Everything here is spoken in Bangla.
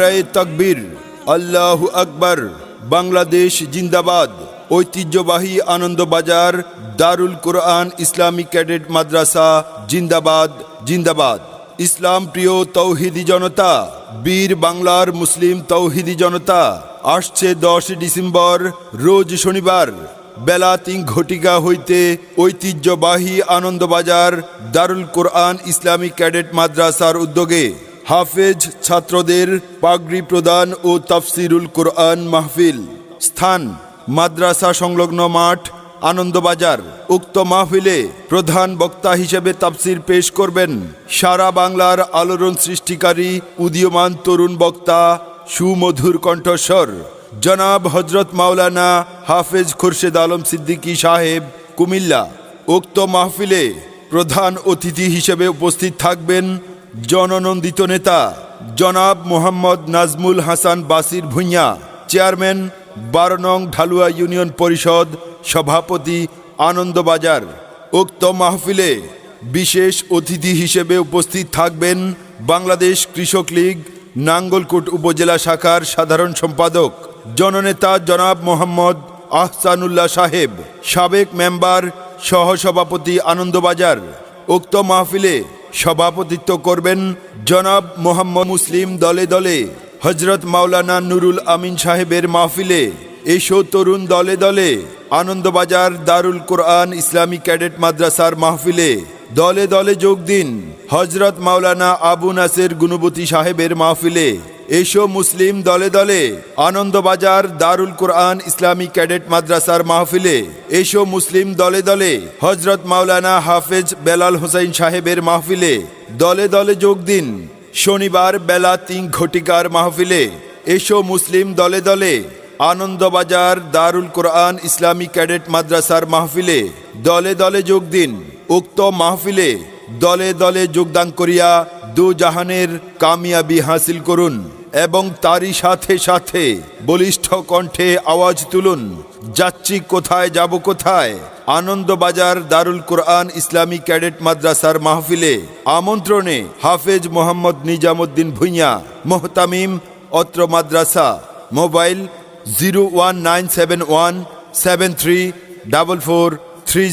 রায় তকবীর, আল্লাহ আকবর, বাংলাদেশ জিন্দাবাদ, ঐতিহ্যবাহী আনন্দবাজার, দারুল কোরআন ইসলামিক ক্যাডেট মাদ্রাসা, জিন্দাবাদ জিন্দাবাদ। ইসলাম প্রিয় তৌহিদি জনতা, বীর বাংলার মুসলিম তৌহিদি জনতা, আসছে দশ ডিসেম্বর, রোজ শনিবার, বেলা তিন ঘটিকা হইতে ঐতিহ্যবাহী আনন্দবাজার, দারুল কোরআন ইসলামিক ক্যাডেট মাদ্রাসার উদ্যোগে। হাফেজ ছাত্রদের পাগড়ি প্রদান ও তাফসিরুল কোরআন মাহফিল। স্থান, মাদ্রাসা সংলগ্ন মাঠ, আনন্দবাজার। উক্ত মাহফিলে প্রধান বক্তা হিসেবে তাফসির পেশ করবেন সারা বাংলার আলোড়ন সৃষ্টিকারী উদীয়মান তরুণ বক্তা সুমধুর কণ্ঠস্বর। জনাব হজরত মাওলানা হাফেজ খুরশেদ আলম সিদ্দিকী সাহেব, কুমিল্লা। উক্ত মাহফিলে প্রধান অতিথি হিসেবে উপস্থিত থাকবেন জননন্দিত নেতা জনাব মোহাম্মদ নাজমুল হাসান বাসির ভুঁইয়া, চেয়ারম্যান বারো নং ঢালুয়া ইউনিয়ন পরিষদ সভাপতি আনন্দবাজার। উক্ত মাহফিলে বিশেষ অতিথি হিসেবে উপস্থিত থাকবেন বাংলাদেশ কৃষক লীগ, নাঙ্গলকোট উপজেলা শাখার সাধারণ সম্পাদক জননেতা জনাব মোহাম্মদ আহসানুল্লাহ সাহেব, সাবেক মেম্বার সহসভাপতি আনন্দবাজার। উক্ত মাহফিলে সভাপতিত্ব করবেন জনাব মোহাম্মদ মুসলিম দলে দলে হজরত মাওলানা নুরুল আমিন সাহেবের মাহফিলে, এসো তরুণ দলে দলে, আনন্দবাজার দারুল কোরআন ইসলামী ক্যাডেট মাদ্রাসার মাহফিলে দলে দলে যোগ দিন হজরত মাওলানা আবু নাসের গুণবতী সাহেবের মাহফিলে এসো মুসলিম দলে দলে, আনন্দবাজার দারুল কোরআন ইসলামী ক্যাডেট মাদ্রাসার মাহফিলে। এসো মুসলিম দলে দলে হজরত মাওলানা হাফেজ বেলাল হোসাইন সাহেবের মাহফিলে। দলে দলে যোগ দিন, শনিবার বেলা তিন ঘটিকার মাহফিলে। এসো মুসলিম দলে দলে, আনন্দবাজার দারুল কোরআন ইসলামী ক্যাডেট মাদ্রাসার মাহফিলে। দলে দলে যোগ দিন, উক্ত মাহফিলে দলে দলে যোগদান করিয়া দু জাহানের কামিয়াবি হাসিল করুন। এবং তারই সাথে সাথে বলিষ্ঠ কণ্ঠে আওয়াজ তুলুন। যাচ্ছি কোথায়, যাব কোথায়? আনন্দবাজার দারুল কোরআন ইসলামী ক্যাডেট মাদ্রাসার মাহফিলে। আমন্ত্রণে হাফেজ মোহাম্মদ নিজামুদ্দিন ভুঁইয়া, মোহতামিম অত্র মাদ্রাসা। Mobile zero one nine seven one seven three double four three